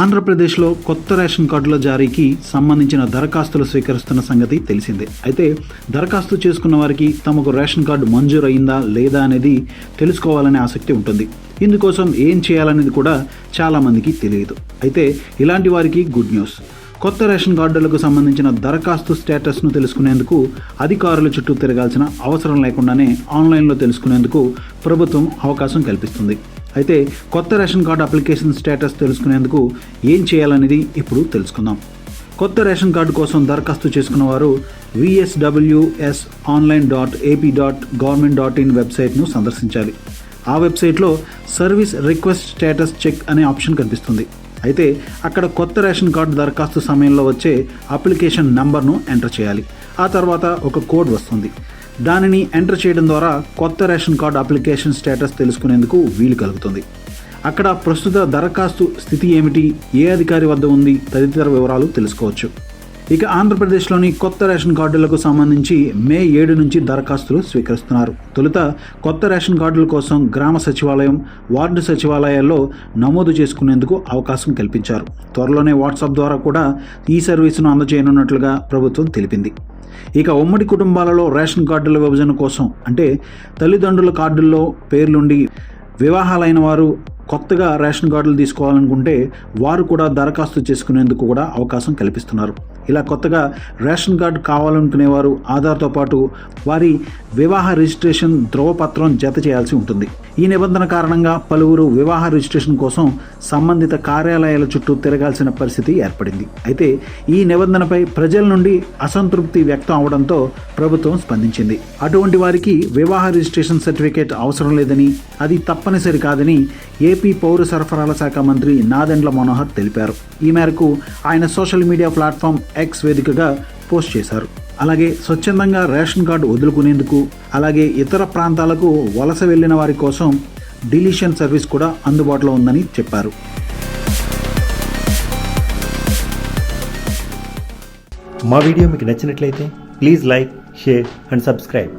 ఆంధ్రప్రదేశ్లో కొత్త రేషన్ కార్డుల జారీకి సంబంధించిన దరఖాస్తులు స్వీకరిస్తున్న సంగతి తెలిసిందే. అయితే దరఖాస్తు చేసుకున్న వారికి తమకు రేషన్ కార్డు మంజూరు అయిందా లేదా అనేది తెలుసుకోవాలనే ఆసక్తి ఉంటుంది. ఇందుకోసం ఏం చేయాలనేది కూడా చాలామందికి తెలియదు. అయితే ఇలాంటి వారికి గుడ్ న్యూస్. కొత్త రేషన్ కార్డులకు సంబంధించిన దరఖాస్తు స్టేటస్ను తెలుసుకునేందుకు అధికారుల చుట్టూ తిరగాల్సిన అవసరం లేకుండానే ఆన్లైన్లో తెలుసుకునేందుకు ప్రభుత్వం అవకాశం కల్పిస్తుంది. అయితే కొత్త రేషన్ కార్డు అప్లికేషన్ స్టేటస్ తెలుసుకునేందుకు ఏం చేయాలనేది ఇప్పుడు తెలుసుకుందాం. కొత్త రేషన్ కార్డు కోసం దరఖాస్తు చేసుకున్న వారు VSWS online dot AP dot government dot in వెబ్సైట్ను సందర్శించాలి. ఆ వెబ్సైట్లో సర్వీస్ రిక్వెస్ట్ స్టేటస్ చెక్ అనే ఆప్షన్ కనిపిస్తుంది. అయితే అక్కడ కొత్త రేషన్ కార్డు దరఖాస్తు సమయంలో వచ్చే అప్లికేషన్ నంబర్ను ఎంటర్ చేయాలి. ఆ తర్వాత ఒక కోడ్ వస్తుంది. దానిని ఎంటర్ చేయడం ద్వారా కొత్త రేషన్ కార్డు అప్లికేషన్ స్టేటస్ తెలుసుకునేందుకు వీలు కలుగుతుంది. అక్కడ ప్రస్తుత దరఖాస్తు స్థితి ఏమిటి ఏ అధికారి వద్ద ఉంది తదితర వివరాలు తెలుసుకోవచ్చు. ఇక ఆంధ్రప్రదేశ్లోని కొత్త రేషన్ కార్డులకు సంబంధించి మే ఏడు నుంచి దరఖాస్తులు స్వీకరిస్తున్నారు. తొలుత కొత్త రేషన్ కార్డుల కోసం గ్రామ సచివాలయం వార్డు సచివాలయాల్లో నమోదు చేసుకునేందుకు అవకాశం కల్పించారు. త్వరలోనే వాట్సాప్ ద్వారా కూడా ఈ సర్వీసును అందజేయనున్నట్లుగా ప్రభుత్వం తెలిపింది. ఇక ఉమ్మడి కుటుంబాలలో రేషన్ కార్డుల విభజన కోసం అంటే తల్లిదండ్రుల కార్డుల్లో పేర్లుండి వివాహాలైన వారు కొత్తగా రేషన్ కార్డులు తీసుకోవాలనుకుంటే వారు కూడా దరఖాస్తు చేసుకునేందుకు కూడా అవకాశం కల్పిస్తున్నారు. ఇలా కొత్తగా రేషన్ కార్డు కావాలనుకునేవారు ఆధార్తో పాటు వారి వివాహ రిజిస్ట్రేషన్ ధ్రువపత్రం జత చేయాల్సి ఉంటుంది. ఈ నిబంధన కారణంగా పలువురు వివాహ రిజిస్ట్రేషన్ కోసం సంబంధిత కార్యాలయాల చుట్టూ తిరగాల్సిన పరిస్థితి ఏర్పడింది. అయితే ఈ నిబంధనపై ప్రజల నుండి అసంతృప్తి వ్యక్తం అవడంతో ప్రభుత్వం స్పందించింది. అటువంటి వారికి వివాహ రిజిస్ట్రేషన్ సర్టిఫికేట్ అవసరం లేదని అది తప్పనిసరి కాదని ఏ ఏపీ పౌర సరఫరాల శాఖ మంత్రి నాదెండ్ల మనోహర్ తెలిపారు. ఈ మేరకు ఆయన సోషల్ మీడియా ప్లాట్ఫామ్ ఎక్స్ వేదికగా పోస్ట్ చేశారు. అలాగే స్వచ్ఛందంగా రేషన్ కార్డు వదులుకునేందుకు అలాగే ఇతర ప్రాంతాలకు వలస వెళ్ళిన వారి కోసం డిలీషన్ సర్వీస్ కూడా అందుబాటులో ఉందని చెప్పారు. మా వీడియో మీకు నచ్చినట్లయితే please like share and subscribe.